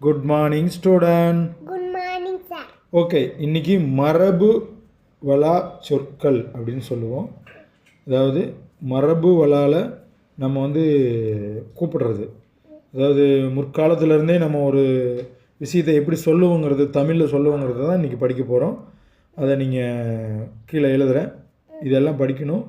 Good morning student good morning sir okay இன்னைக்கு மரபு வளா சொற்கள் அப்படின்னு சொல்லுவோம். அதாவது மரபு வளால நம்ம வந்து கூப்பிடுறது. அதாவது முற்காலத்திலேருந்தே நம்ம ஒரு விஷயத்தை எப்படி சொல்லுவோங்கிறது தமிழில் சொல்லுவோங்கிறத தான் இன்றைக்கி படிக்க போகிறோம் அதை நீங்கள் கீழே எழுதுகிறேன் இதெல்லாம் படிக்கணும்.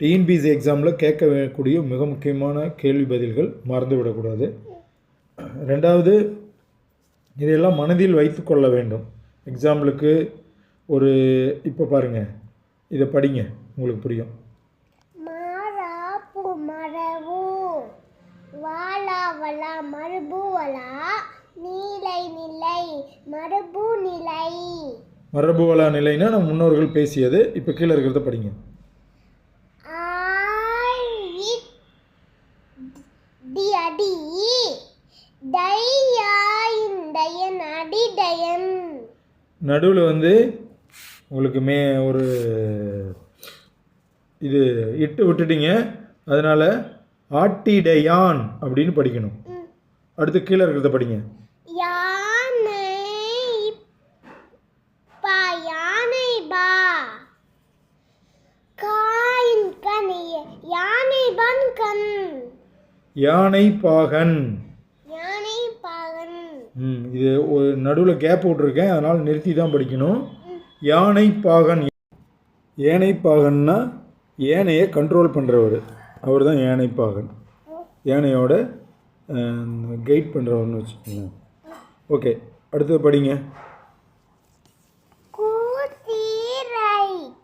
டிஎன்பிசி எக்ஸாமில் கேட்கக்கூடிய மிக முக்கியமான கேள்வி பதில்கள் மறந்து விடக்கூடாது ரெண்டாவது இதையெல்லாம் மனதில் வைத்து கொள்ள வேண்டும். எக்ஸாம்பிளுக்கு ஒரு இப்போ பாருங்கள் இதை படிங்க. உங்களுக்கு புரியும். மரபு மரபு வாலா வலா மரபு வலா நீலை நிலை மரபு நிலை. மரபு வளா நிலைனா நம்ம முன்னோர்கள் பேசியது. இப்போ கீழே இருக்கிறத படிங்க. டி அடி டையாயின் டயன் அடி டயன் நடுவில் வந்து உங்களுக்கு மே ஒரு இது இட்டு விட்டுட்டீங்க. அதனால் ஆட்டிடையான் அப்படின்னு படிக்கணும். அடுத்து கீழே இருக்கிறத படிங்க. யானை பா யானை பா. காயின் கண் யானை பன் கண் யானை பாகன். ம் இது ஒரு நடுவில் கேப் விட்ருக்கேன் அதனால் நிறுத்தி தான் படிக்கணும். யானை பாகன் ஏனை பாகன்னா ஏனையை கண்ட்ரோல் பண்ணுறவர் அவர் தான் யானை பாகன் யானையோட கைட் பண்ணுறவர்னு வச்சுக்கோங்க ஓகே அடுத்தது படிங்க குதிரை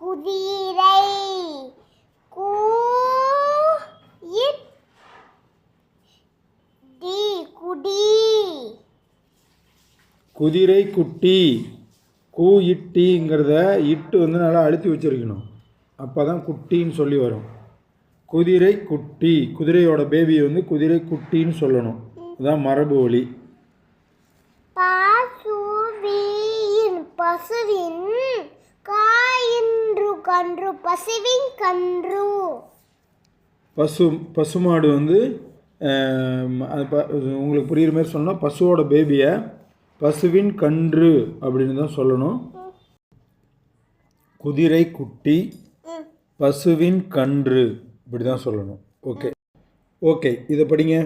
குதிரை கூ இட் டி குடி குதிரை குட்டி கூ இட்டிங்கிறத இட்டு வந்து நல்லா அழுத்தி வச்சிருக்கணும். அப்போ தான் குட்டின்னு சொல்லி வரும். குதிரை குட்டி குதிரையோட பேபியை வந்து குதிரை குட்டின்னு சொல்லணும். அதுதான் மரபு வழி. பசுவின் பசுவின் காயின்று கன்று பசுவின் கன்று. பசு பசுமாடு வந்து உங்களுக்கு புரியுற மாதிரி சொன்னால் பசுவோட பேபியை பசுவின் கன்று அப்படின்னு தான் சொல்லணும். குதிரை குட்டி பசுவின் கன்று இப்படி தான் சொல்லணும். ஓகே. ஓகே இதை படிங்க.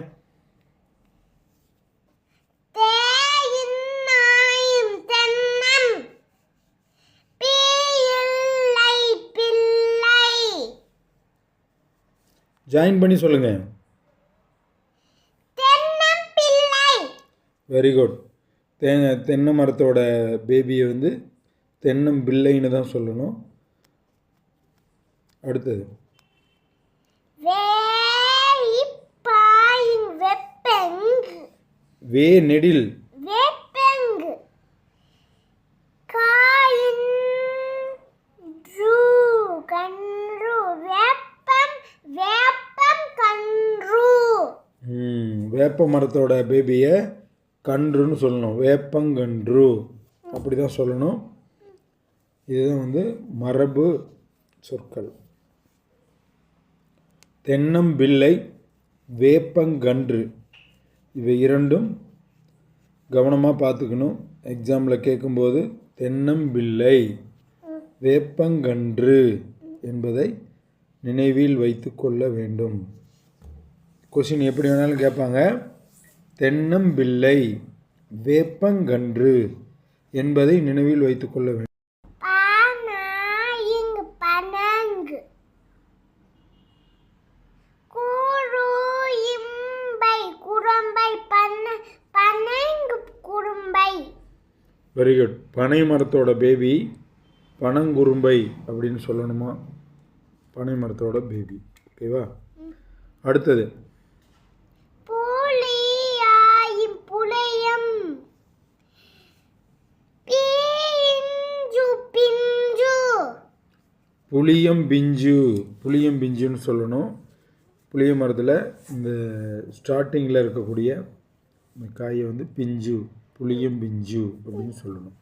ஜாயின் பண்ணி பிள்ளை. வெரி குட் தே தென்னை மரத்தோட பேபியை வந்து தென்னம் பிள்ளைன்னு தான் சொல்லணும். அடுத்தது. வே நெடில் வேப்ப மரத்தோட பேபியை கன்றுன்னு சொல்லணும். வேப்பங்கன்று. அப்படி தான் சொல்லணும். இதுதான் வந்து மரபு சொற்கள். தென்னம்பிள்ளை வேப்பங்கன்று. இவை இரண்டும் கவனமாக பார்த்துக்கணும். எக்ஸாமில் கேட்கும்போது தென்னம்பிள்ளை வேப்பங்கன்று என்பதை நினைவில் வைத்து கொள்ள வேண்டும். கொஷின் எப்படி வேணாலும் கேட்பாங்க. தென்னம்பிள்ளை வேப்பங்கன்று என்பதை நினைவில் வைத்து கொள்ள வேண்டும். வெரி குட் பனை மரத்தோட பேபி பனங்குறும்பை அப்படின்னு சொல்லணுமா? பனை மரத்தோட பேபி ஓகேவா அடுத்தது புலியாயும் புலையம் பிஞ்சு பிஞ்சு புளியம் பிஞ்சு. புளியம் பிஞ்சுன்னு சொல்லணும். புளிய மரத்தில் இந்த ஸ்டார்டிங்கில் இருக்கக்கூடிய இந்த காயை வந்து பிஞ்சு புளியம் பிஞ்சு அப்படின்னு சொல்லணும்.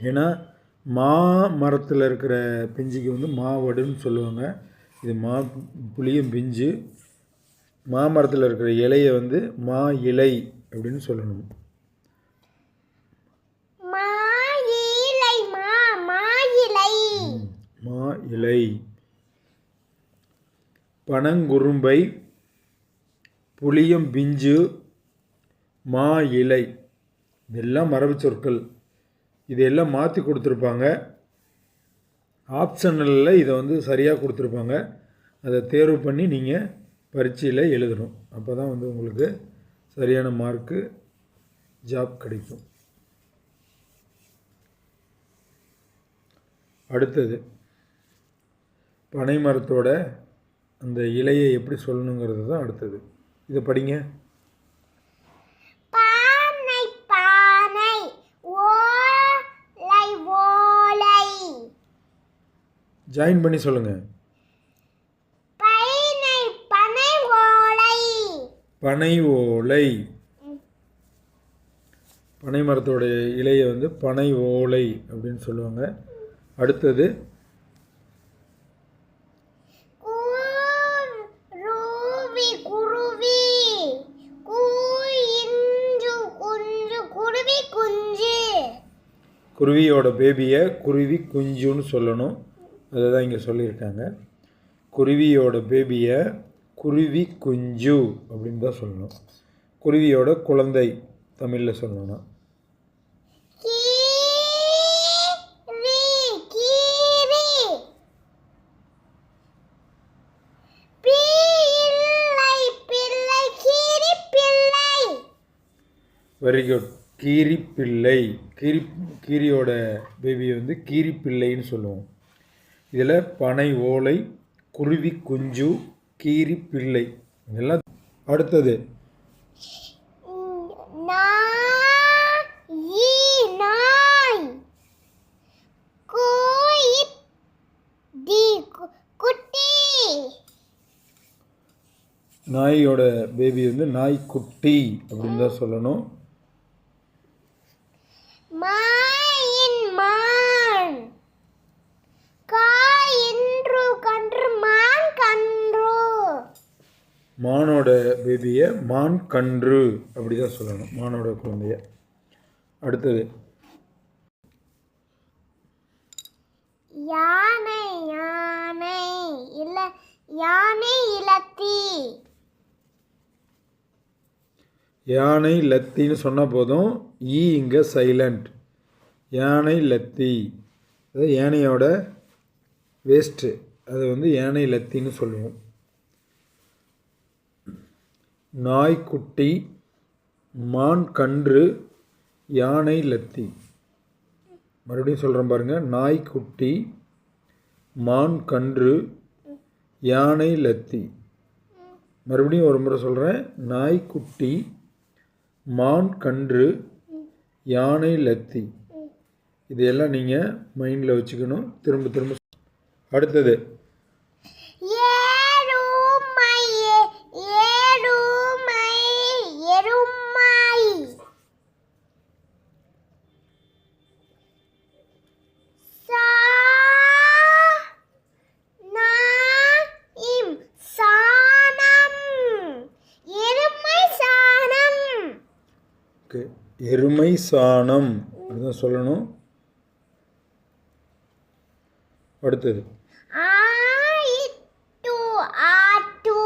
ஏன்னா மா மரத்தில் இருக்கிற பிஞ்சுக்கு வந்து மாவடுன்னு சொல்லுவாங்க. இது மா புளியம் பிஞ்சு. மாமரத்தில் இருக்கிற இலையை வந்து மா இலை அப்படின்னு சொல்லணும் மா இலை மா மா இலை மா இலை. பனங்குறும்பை புளியம் பிஞ்சு மா இலை. இதெல்லாம் மரபு சொற்கள். இதெல்லாம் மாற்றி கொடுத்துருப்பாங்க. ஆப்ஷனலில் இதை வந்து சரியாக கொடுத்துருப்பாங்க. அதை தேர்வு பண்ணி நீங்கள் பரீட்சையில் எழுதணும். அப்போ தான் வந்து உங்களுக்கு சரியான மார்க்கு ஜாப் கிடைக்கும். அடுத்தது. பனை மரத்தோட அந்த இலையை எப்படி சொல்லணுங்கிறது தான் அடுத்தது. இதை படிங்க. பானை பானை ஓலை ஓலை. ஜாயின் பண்ணி சொல்லுங்கள் பைனை பனை ஓலை. பனை ஓலை. பனை மரத்தோட இலையை வந்து பனை ஓலை அப்படின்னு சொல்லுவாங்க. அடுத்தது குருவி குருவி கூ இஞ்சு குஞ்சு குருவி குஞ்சு குருவியோட பேபியை குருவி குஞ்சுன்னு சொல்லணும். அதை தான் இங்கே சொல்லியிருக்காங்க. குருவியோட பேபியை குருவி குஞ்சு அப்படின்னு தான் சொல்லணும். குருவியோட குழந்தை தமிழில் சொல்லணும்னா. வெரி குட் கீரி பிள்ளை கீரி கீரியோட பேபி வந்து கீரி பிள்ளைன்னு சொல்லுவோம். இதில் பனை ஓலை குருவி குஞ்சு கீரி பிள்ளை இதெல்லாம் அடுத்தது. நாயோட பேபி வந்து நாய்க்குட்டி அப்படின்னு தான் சொல்லணும். மாயின் மான். காய் என்று கன்று மான் கன்று. மானோட பேபியை மான் கன்று அப்படி தான் சொல்லணும் மானோட குழந்தைய. அடுத்தது. யானை யானை இல்ல யானை இலத்தி. யானை லத்தின்னு சொன்னால் போதும் ஈ இங்கே சைலண்ட் யானை லத்தி. அது யானையோட வேஸ்ட்டு அது வந்து யானை லத்தின்னு சொல்லுவோம். நாய்க்குட்டி மான் கன்று யானை லத்தி. மறுபடியும் சொல்கிறேன் பாருங்கள் நாய்க்குட்டி மான் கன்று யானை லத்தி. மறுபடியும் ஒரு முறை சொல்கிறேன் நாய்க்குட்டி மான் கன்று யானை லத்தி. இதையெல்லாம் நீங்கள் மைண்டில் வச்சுக்கணும். திரும்ப திரும்ப அடுத்தது ஏறுமை ஏறுமை எருமை சா நாயிம் சாணம் எருமை சாணம் ஓகே எருமை சாணம் அப்படிதான் சொல்லணும். அடுத்தது ஆயிட்டு ஆட்டு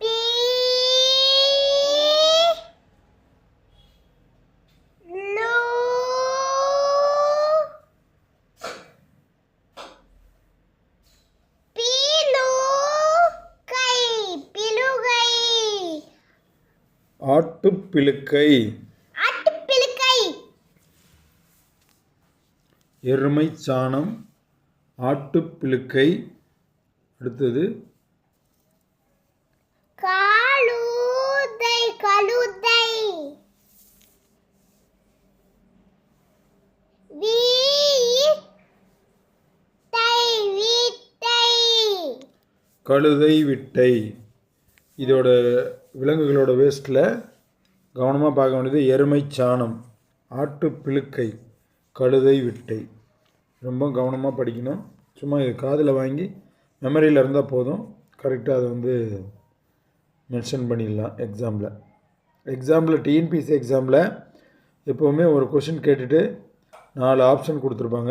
பீ லூ பீலு கை பிலுகை ஆட்டுப்பிழுக்கை. எருமை சாணம் ஆட்டுப்பிழுக்கை. அடுத்தது. காலுதை கழுதை. கழுதை விட்டை. இதோட விலங்குகளோட வேஸ்ட்டில் கவனமாக பார்க்க வேண்டியது எருமை சாணம் ஆட்டு பிழுக்கை கழுதை விட்டை. ரொம்ப கவனமாக படிக்கணும். சும்மா இது காதில் வாங்கி மெமரியில் இருந்தால் போதும். கரெக்டாக அதை வந்து மென்ஷன் பண்ணிடலாம் எக்ஸாமில் எக்ஸாம்பில் டிஎன்பிசி எக்ஸாமில் எப்போவுமே ஒரு கொஷின் கேட்டுட்டு நாலு ஆப்ஷன் கொடுத்துருப்பாங்க.